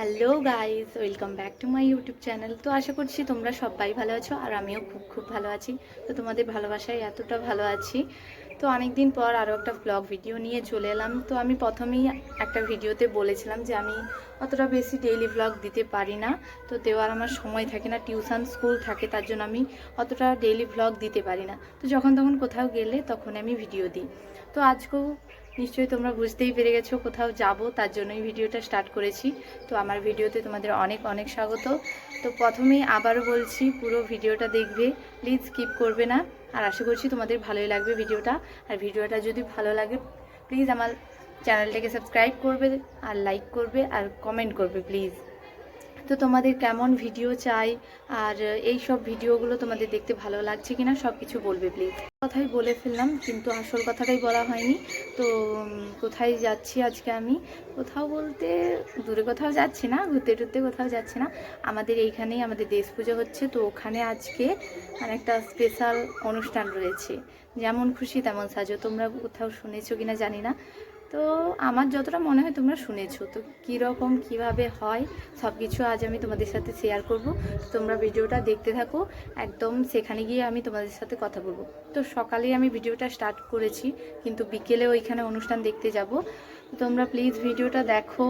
Hello guys welcome back to my YouTube channel তো আশা করছি তোমরা সবাই ভালো আছো আর আমিও খুব খুব ভালো আছি। তো তোমাদের ভালোবাসায় এতটা ভালো আছি। তো অনেক দিন পর আরও একটা ব্লগ ভিডিও নিয়ে চলে এলাম। তো আমি প্রথমেই একটা ভিডিওতে বলেছিলাম যে আমি অতটা বেশি ডেইলি ব্লগ দিতে পারি না। তো দেওয়ার আমার সময় থাকে না টিউশন স্কুল থাকে, তার জন্য আমি অতটা ডেইলি ব্লগ দিতে পারি না। তো যখন তখন কোথাও গেলে তখন আমি ভিডিও দিই। তো আজকেও নিশ্চয়ই তোমরা বুঝতেই পেরে গেছো কোথাও যাব, তার জন্যই ভিডিওটা স্টার্ট করেছি। তো আমার ভিডিওতে তোমাদের অনেক অনেক স্বাগত। তো প্রথমেই আবারও বলছি, পুরো ভিডিওটা দেখবে প্লিজ স্কিপ করবে না। আর আশা করছি তোমাদের ভালোই লাগবে ভিডিওটা। আর ভিডিওটা যদি ভালো লাগে প্লিজ আমার চ্যানেলটাকে সাবস্ক্রাইব করবে, আর লাইক করবে, আর কমেন্ট করবে প্লিজ তো তোমাদের কেমন ভিডিও চাই? আর এই সব ভিডিওগুলো তোমাদের দেখতে ভালো লাগছে কিনা সব কিছু বলবে প্লিজ কথাই বলে ফেললাম, কিন্তু আসল কথাটাই বলা হয়নি। তো কোথায় যাচ্ছি আজকে আমি? কোথাও বলতে, দূরে কোথাও যাচ্ছি না, ঘুরতে টুরতে কোথাও যাচ্ছি না। আমাদের এইখানেই আমাদের দেশ পুজো হচ্ছে, তো ওখানে আজকে মানে একটা স্পেশাল অনুষ্ঠান রয়েছে। যেমন খুশি তেমন সাজো। তোমরা কোথাও শুনেছো কিনা জানি না। তো আমার যতটা মনে হয় তোমরা শুনেছো। তো কীরকম, কীভাবে হয় সব কিছু আজ আমি তোমাদের সাথে শেয়ার করব। তোমরা ভিডিওটা দেখতে থাকো। একদম সেখানে গিয়ে আমি তোমাদের সাথে কথা বলব। তো সকালেই আমি ভিডিওটা স্টার্ট করেছি, কিন্তু বিকেলে ওইখানে অনুষ্ঠান দেখতে যাব। তোমরা প্লিজ ভিডিওটা দেখো।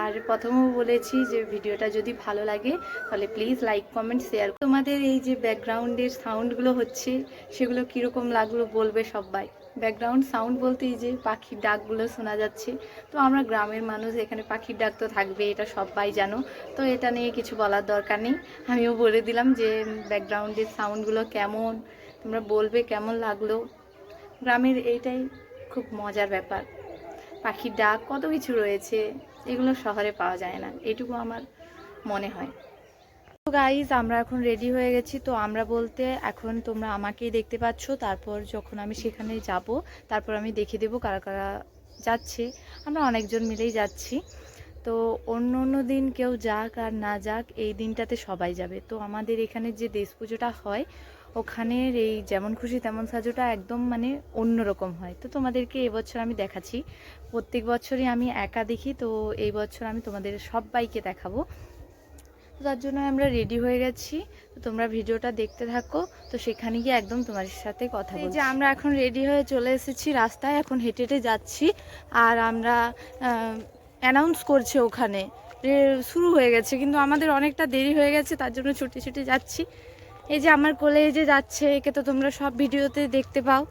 আর প্রথমেও বলেছি যে ভিডিওটা যদি ভালো লাগে, তাহলে প্লিজ লাইক কমেন্ট শেয়ার তোমাদের এই যে ব্যাকগ্রাউন্ডের সাউন্ডগুলো হচ্ছে, সেগুলো কীরকম লাগল বলবে সবাই ব্যাকগ্রাউন্ড সাউন্ড বলতে এই যে পাখির ডাকগুলো শোনা যাচ্ছে। তো আমরা গ্রামের মানুষ, এখানে পাখির ডাক তো থাকবে, এটা সবাই জানো। তো এটা নিয়ে কিছু বলার দরকার নেই। আমিও বলে দিলাম যে ব্যাকগ্রাউন্ডের সাউন্ডগুলো কেমন, তোমরা বলবে কেমন লাগল। গ্রামের এইটাই খুব মজার ব্যাপার। পাখির ডাক, কত কিছু রয়েছে, এগুলো শহরে পাওয়া যায় না, এটুকু আমার মনে হয়। গাইজ আমরা এখন রেডি হয়ে গেছি। তো আমরা বলতে এখন তোমরা আমাকেই দেখতে পাচ্ছ। তারপর যখন আমি সেখানে যাব, তারপর আমি দেখে দেবো কারা কারা যাচ্ছে। আমরা অনেকজন মিলেই যাচ্ছি। তো অন্য অন্য দিন কেউ যাক আর না যাক, এই দিনটাতে সবাই যাবে। তো আমাদের এখানে যে দেশ পুজোটা হয়, ওখানের এই যেমন খুশি তেমন সাজোটা একদম মানে অন্যরকম হয়। তো তোমাদেরকে এবছর আমি দেখাচ্ছি। প্রত্যেক বছরই আমি একা দেখি, তো এই বছর আমি তোমাদের সবাইকে দেখাবো। তো তার জন্য আমরা রেডি হয়ে গেছি। তো তোমরা ভিডিওটা দেখতে থাকো। তো সেখানে গিয়ে একদম তোমার সাথে কথা বলছি যে আমরা এখন রেডি হয়ে চলে এসেছি রাস্তায়। এখন হেঁটে হেঁটে যাচ্ছি। আর আমরা অ্যানাউন্স করছে ওখানে শুরু হয়ে গেছে। কিন্তু আমাদের অনেকটা দেরি হয়ে গেছে তার জন্য ছুটি ছুটি যাচ্ছি। এই যে আমার কোলে এই যে যাচ্ছে একে তো তোমরা সব ভিডিওতে দেখতে পাও।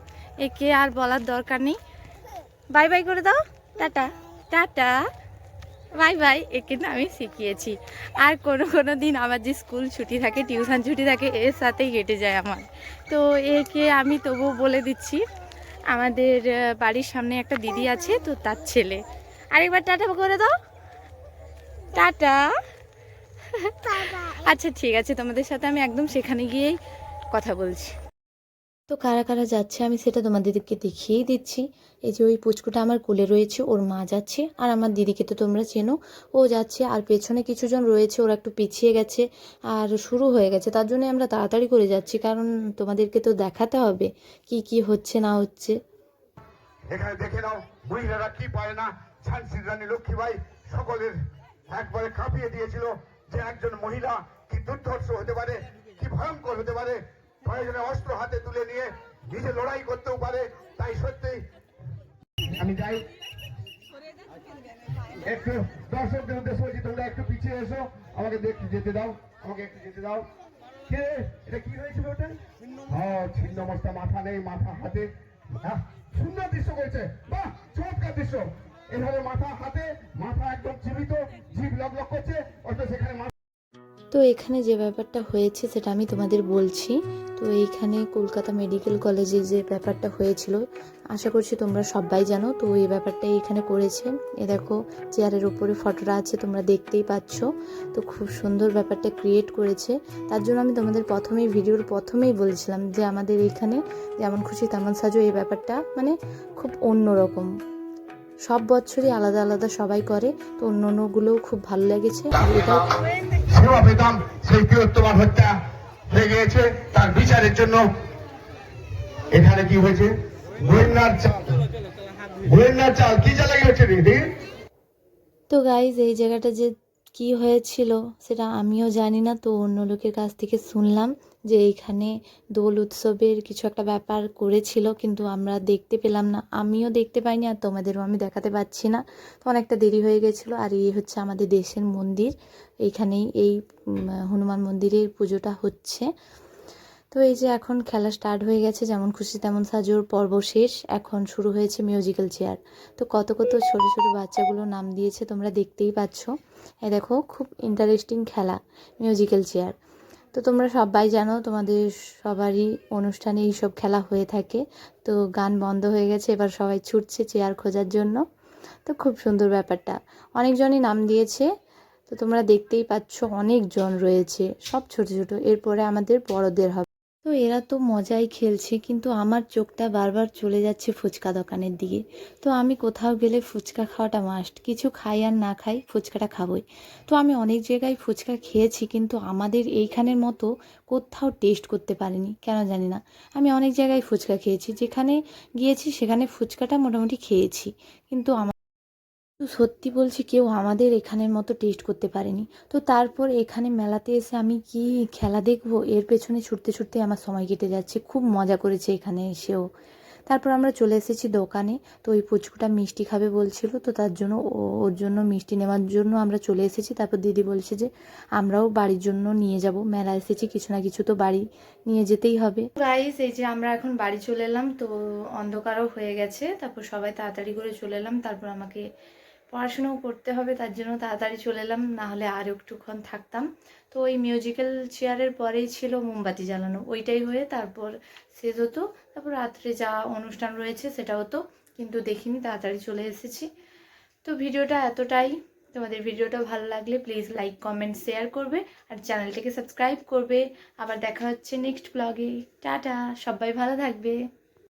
একে আর বলার দরকার নেই। বাই বাই করে দাও। টাটা। টাটা। বাই বাই একে না আমি শিখিয়েছি। আর কোনো কোনো দিন আমার যে স্কুল ছুটি থাকে টিউশন ছুটি থাকে এর সাথেই কেটে যায় আমার। তো একে আমি তবুও বলে দিচ্ছি আমাদের বাড়ির সামনে একটা দিদি আছে তো তার ছেলে। আরেকবার টাটা করে দাও। টাটা। আচ্ছা ঠিক আছে তোমাদের সাথে আমি একদম সেখানে গিয়েই কথা বলছি। তো কারা কারা যাচ্ছে আমি সেটা তোমাদেরকে দেখিয়েই দিচ্ছি। এই যে ওই পুচকুটা আমার কোলে রয়েছে, ওর মা যাচ্ছে আর আমার দিদিকে তো তোমরা চেনো। ও যাচ্ছে আর পেছনে কিছুজন রয়েছে, ওরা একটু পিছিয়ে গেছে আর শুরু হয়ে গেছে। তার জন্য আমরা তাড়াতাড়ি করে যাচ্ছি, কারণ তোমাদেরকে তো দেখাতে হবে কি কি হচ্ছে, না হচ্ছে। এখানে দেখে নাও, মহিলারা কি পারে না। ঝান্সির রানী লক্ষ্মীবাই সকলের একবারে কাঁপিয়ে দিয়েছিল যে একজন মহিলা কি দুর্ধর্ষ হতে পারে, কি ভয়ঙ্কর হতে পারে। প্রয়োজনে অস্ত্র হাতে তুলে নিয়ে নিজে লড়াই করতেও পারে, তাই সত্যি। আমি যাই। একটু দর্শকদের উদ্দেশ্য বলছি তোমরা একটু পিছিয়ে এসো, আমাকে একটু যেতে দাও, আমাকে একটু যেতে দাও। কে? এটা কি হয়েছিল ওটা? হ্যাঁ ছিন্ন মস্তা, মাথা নেই, মাথা হাতে। সুন্দর দৃশ্য করেছে। বাহ, চমৎকার দৃশ্য। এভাবে মাথা হাতে, মাথা একদম জীবিত জীব লক লক করছে। তো এখানে যে ব্যাপারটা হয়েছে সেটা আমি তোমাদের বলছি। তো এইখানে কলকাতা মেডিকেল কলেজে যে ব্যাপারটা হয়েছিল, আশা করছি তোমরা সবাই জানো। তো এই ব্যাপারটা এখানে করেছে। এ দেখো, চেয়ারের উপরে ফটোটা আছে, তোমরা দেখতেই পাচ্ছ। তো খুব সুন্দর ব্যাপারটা ক্রিয়েট করেছে। তার জন্য আমি তোমাদের প্রথমেই, ভিডিওর প্রথমেই বলেছিলাম যে আমাদের এইখানে যেমন খুশি তেমন সাজো এই ব্যাপারটা মানে খুব অন্যরকম। সব বছরই আলাদা আলাদা সবাই করে, তো অন্য অন্যগুলোও খুব ভালো লেগেছে। এটাও সেবা পেতাম, সেই বৃহত্তমার হত্যা হয়ে গিয়েছে। তার বিচারের জন্য এখানে কি হয়েছে? গোয়েন্দার চাল গোয়েন্দার চাল কি চালা গেছে দিদি? তো গাইজ এই জায়গাটা যে কি হয়েছিল সেটা আমিও জানি না। তো অন্য লোকের কাছ থেকে শুনলাম যে এইখানে দোল উৎসবের কিছু একটা ব্যাপার করেছিল, কিন্তু আমরা দেখতে পেলাম না। আমিও দেখতে পাইনি আর তোমাদেরও আমি দেখাতে পাচ্ছি না। তো অনেকটা দেরি হয়ে গেছিল আর এই হচ্ছে আমাদের দেশের মন্দির। এইখানেই এই হনুমান মন্দিরের পুজোটা হচ্ছে। তো এই যে এখন খেলা স্টার্ট হয়ে গেছে, যেমন খুশি তেমন সাজোর পর্ব শেষ। এখন শুরু হয়েছে মিউজিক্যাল চেয়ার তো কত কত ছোট ছোট বাচ্চাগুলো নাম দিয়েছে তোমরা দেখতেই পাচ্ছ। এ দেখো, খুব ইন্টারেস্টিং খেলা মিউজিক্যাল চেয়ার তো তোমরা সবাই জানো, তোমাদের সবারই অনুষ্ঠানে এইসব খেলা হয়ে থাকে। তো গান বন্ধ হয়ে গেছে, এবার সবাই ছুটছে চেয়ার খোঁজার জন্য। তো খুব সুন্দর ব্যাপারটা। অনেকজনই নাম দিয়েছে। তো তোমরা দেখতেই পাচ্ছ, অনেকজন রয়েছে। সব ছোট ছোট। এরপরে আমাদের বড়দের হবে। তো এরা তো মজাই খেলছে, কিন্তু আমার চোখটা বারবার চলে যাচ্ছে ফুচকা দোকানের দিকে। তো আমি কোথাও গেলে ফুচকা খাওয়াটা মাস্ট কিছু খাই আর না খাই ফুচকাটা খাবই। তো আমি অনেক জায়গায় ফুচকা খেয়েছি, কিন্তু আমাদের এইখানের মতো কোথাও টেস্ট করতে পারিনি, কেন জানি না। আমি অনেক জায়গায় ফুচকা খেয়েছি, যেখানে গিয়েছি সেখানে ফুচকাটা মোটামুটি খেয়েছি, কিন্তু আমার তো সত্যি বলছি কেউ আমাদের এখানের মতো টেস্ট করতে পারেনি। তো তারপর এখানে মেলাতে এসে আমি কি খেলা দেখব? এর পেছনে ছুটতে ছুটতে আমার সময় কেটে যাচ্ছে। খুব মজা করেছে এখানে এসেও। তারপর আমরা চলে এসেছি দোকানে। তো ওই পুচকুটা মিষ্টি খাবে বলছিল। তো তার জন্য ওর জন্য মিষ্টি নেওয়ার জন্য আমরা চলে এসেছি। তারপর দিদি বলছে যে, আমরাও বাড়ির জন্য নিয়ে যাব। মেলা এসেছি। কিছু না কিছু তো বাড়ি নিয়ে যেতেই হবে। গাইস এই যে আমরা এখন বাড়ি চলে এলাম। তো অন্ধকারও হয়ে গেছে। তারপর সবাই তাড়াতাড়ি করে চলে এলাম। তারপর আমাকে পড়াশোনাও করতে হবে, তার জন্য তাড়াতাড়ি চলে এলাম না হলে আর একটুক্ষণ থাকতাম। তো ওই মিউজিক্যাল চেয়ারের পরেই ছিল মোমবাতি জ্বালানো, ওইটাই হয়ে তারপর শেষ হতো। তারপর রাত্রে যা অনুষ্ঠান রয়েছে সেটা হতো, কিন্তু দেখিনি, তাড়াতাড়ি চলে এসেছি। তো ভিডিওটা এতটাই। তোমাদের ভিডিওটা ভালো লাগলে প্লিজ লাইক কমেন্ট শেয়ার করবে আর চ্যানেলটাকে সাবস্ক্রাইব করবে। আবার দেখা হচ্ছে নেক্সট ব্লগে টাটা, সবাই ভালো থাকবে।